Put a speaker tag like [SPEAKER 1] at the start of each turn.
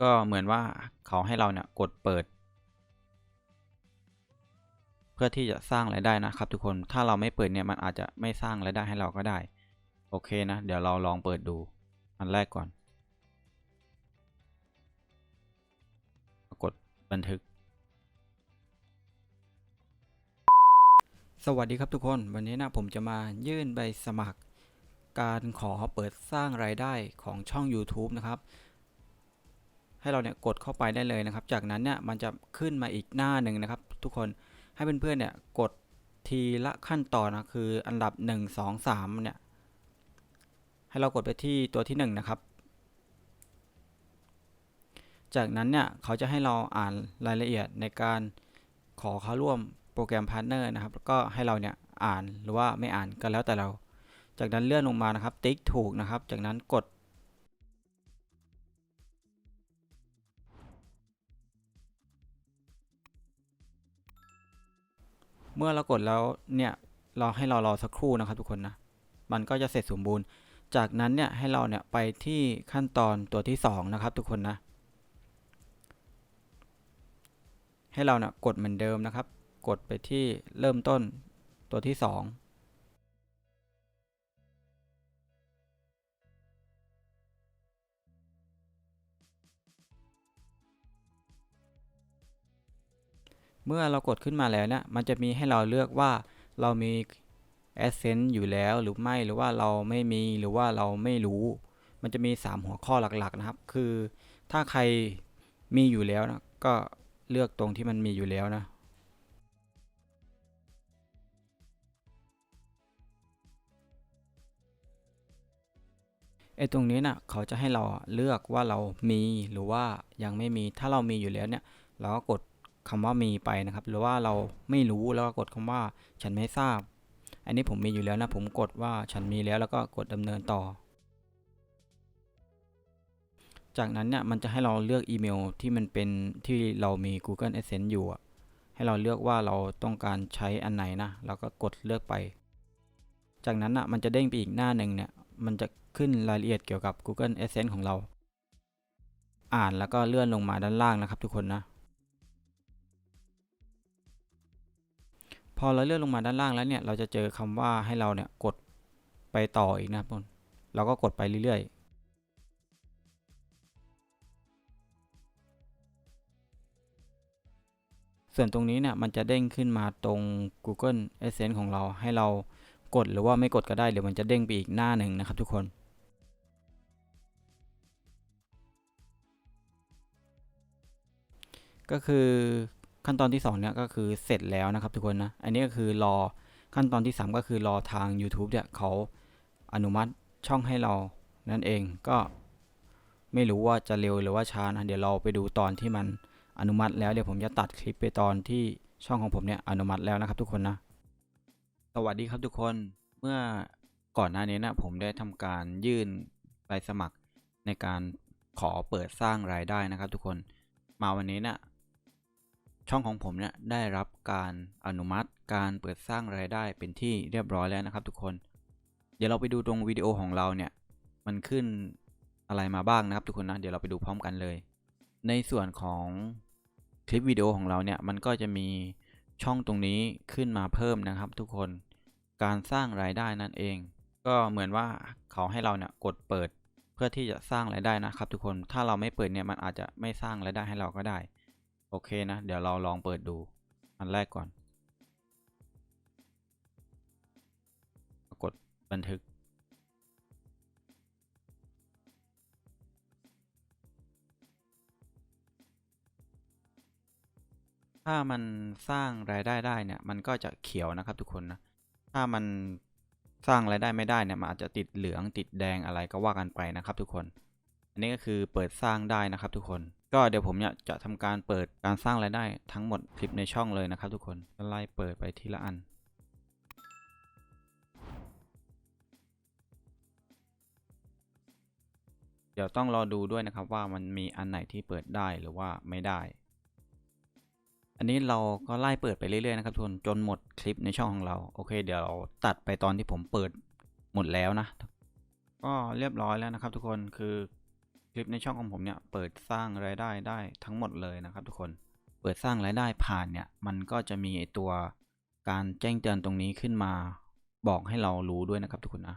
[SPEAKER 1] ก็เหมือนว่าเขาให้เราเนี่ยกดเปิด เพื่อที่จะสร้างรายได้นะครับ ทุกคนถ้าเราไม่เปิดเนี่ยมันอาจจะไม่สร้างรายได้ให้เราก็ได้ โอเคนะ เดี๋ยวเราลองเปิดดูอันแรกก่อน กดบันทึก สวัสดีครับทุกคน วันนี้นะผมจะมายื่นใบสมัคร การขอเปิดสร้างรายได้ของช่อง YouTube นะครับ ให้เราเนี่ยกดเข้าไปได้เลยนะครับ จากนั้นเนี่ยมันจะขึ้นมาอีกหน้าหนึ่งนะครับ ทุกคนให้เพื่อนๆเนี่ยกดทีละขั้นตอนนะคืออันดับ 1 2 3เนี่ยให้เรากดไปที่ตัวที่ 1 นะครับ จากนั้นเนี่ยเขาจะให้เราอ่านรายละเอียดในการขอเข้าร่วมโปรแกรมพาร์ทเนอร์นะครับแล้วก็ให้เราเนี่ยอ่านหรือว่าไม่อ่านก็แล้วแต่เรา จากนั้นเลื่อนลงมานะครับ ติ๊กถูกนะครับ จากนั้นกด เมื่อเรากดแล้วเนี่ยเราให้เรารอสักครู่นะครับทุกคนนะ มันก็จะเสร็จสมบูรณ์ จากนั้นเนี่ยให้เราเนี่ยไปที่ขั้นตอนตัวที่ 2 นะครับทุกคนนะ ให้เราเนี่ยกดเหมือนเดิมนะครับ กดไปที่เริ่มต้นตัวที่ 2 เมื่อเรากดขึ้นมาแล้วเนี่ยมันจะมีให้เราเลือกว่าเรามี Essence อยู่แล้วหรือไม่หรือว่าเราไม่มีหรือว่าเราไม่รู้ มันจะมี 3 หัวข้อหลักๆนะครับ คือถ้าใครมีอยู่แล้วนะก็เลือกตรงที่มันมีอยู่แล้วนะไอ้ตรงนี้นะ่ะเขาจะให้เราเลือกว่าเรามีหรือว่ายังไม่มีถ้าเรามีอยู่แล้วเนี่ย เราก็กด คำว่ามีไปนะครับ หรือว่าเราไม่รู้แล้วก็กดคำว่าฉันไม่ทราบ อันนี้ผมมีอยู่แล้วนะ ผมกดว่าฉันมีแล้วแล้วก็กดดำเนินต่อ จากนั้นเนี่ยมันจะให้เราเลือกอีเมลที่มันเป็นที่เรามี Google Adsense อยู่ให้เราเลือกว่าเราต้องการใช้อันไหนนะเราก็กดเลือกไป จากนั้นอะมันจะเด้งไปอีกหน้าหนึ่งเนี่ยมันจะขึ้นรายละเอียดเกี่ยวกับ Google Adsense ของเรา อ่านแล้วก็เลื่อนลงมาด้านล่างนะครับทุกคนนะ อเราเลื่อนลงมาด้านล่างแล้วเนี่ย เราจะเจอคำว่าให้เราเนี่ยกดไปต่ออีกนะครับทุกคนเราก็กดไปเรื่อยๆ ส่วนตรงนี้เนี่ยมันจะเด้งขึ้นมาตรง Google Adsense ของเราให้เรากดหรือว่าไม่กดก็ได้เดี๋ยวมันจะเด้งไปอีกหน้าหนึ่งนะครับทุกคนก็คือ ขั้นตอนที่2เนี่ยก็คือเสร็จแล้วนะครับทุกคนนะ อันนี้ก็คือรอขั้นตอนที่ 3 ก็คือรอทาง YouTube เนี่ยเขาอนุมัติช่องให้เรานั่นเองก็ไม่รู้ว่าจะเร็วหรือว่าช้านะเดี๋ยวเราไปดูตอนที่มันอนุมัติแล้วเดี๋ยวผมจะตัดคลิปไปตอนที่ช่องของผมเนี่ยอนุมัติแล้วนะครับทุกคนนะ สวัสดีครับทุกคนเมื่อก่อนหน้านี้นะผมได้ทำการยื่นใบสมัครในการขอเปิดสร้างรายได้นะครับทุกคนมาวันนี้เนะี่ย ช่องของผมเนี่ยได้รับการอนุมัติการเปิดสร้างรายได้เป็นที่เรียบร้อยแล้วนะครับ ทุกคน เดี๋ยวเราไปดูตรงวิดีโอของเราเนี่ยมันขึ้นอะไรมาบ้างนะครับทุกคนนะเดี๋ยวเราไปดูพร้อมกันเลย ในส่วนของคลิปวิดีโอของเราเนี่ยมันก็จะมีช่องตรงนี้ขึ้นมาเพิ่มนะครับ ทุกคนการสร้างรายได้นั่นเอง ก็เหมือนว่าเขาให้เราเนี่ยกดเปิดเพื่อที่จะสร้างรายได้นะครับ ทุกคนถ้าเราไม่เปิดเนี่ยมันอาจจะไม่สร้างรายได้ให้เราก็ได้ โอเคนะ เดี๋ยวเราลองเปิดดูอันแรกก่อน กดบันทึก ถ้ามันสร้างรายได้ได้เนี่ย มันก็จะเขียวนะครับทุกคนนะ ถ้ามันสร้างรายได้ไม่ได้เนี่ย มันอาจจะติดเหลืองติดแดงอะไรก็ว่ากันไปนะครับทุกคน อันนี้ก็คือเปิดสร้างได้นะครับทุกคน ก็เดี๋ยวผมเนี่ยจะทำการเปิดการสร้างรายได้ทั้งหมดคลิปในช่องเลยนะครับทุกคนไล่เปิดไปทีละอัน เดี๋ยวต้องรอดูด้วยนะครับว่ามันมีอันไหนที่เปิดได้หรือว่าไม่ได้ อันนี้เราก็ไล่เปิดไปเรื่อยๆนะครับทุกคนจนหมดคลิปในช่องของเราโอเค เดี๋ยวเราตัดไปตอนที่ผมเปิดหมดแล้วนะก็เรียบร้อยแล้วนะครับทุกคนคือ คลิปในช่องของผมเนี่ยเปิดสร้างรายได้ได้ทั้งหมดเลยนะครับทุกคนเปิดสร้างรายได้ผ่านเนี่ยมันก็จะมีไอตัวการแจ้งเตือนตรงนี้ขึ้นมาบอกให้เรารู้ด้วยนะครับทุกคนนะ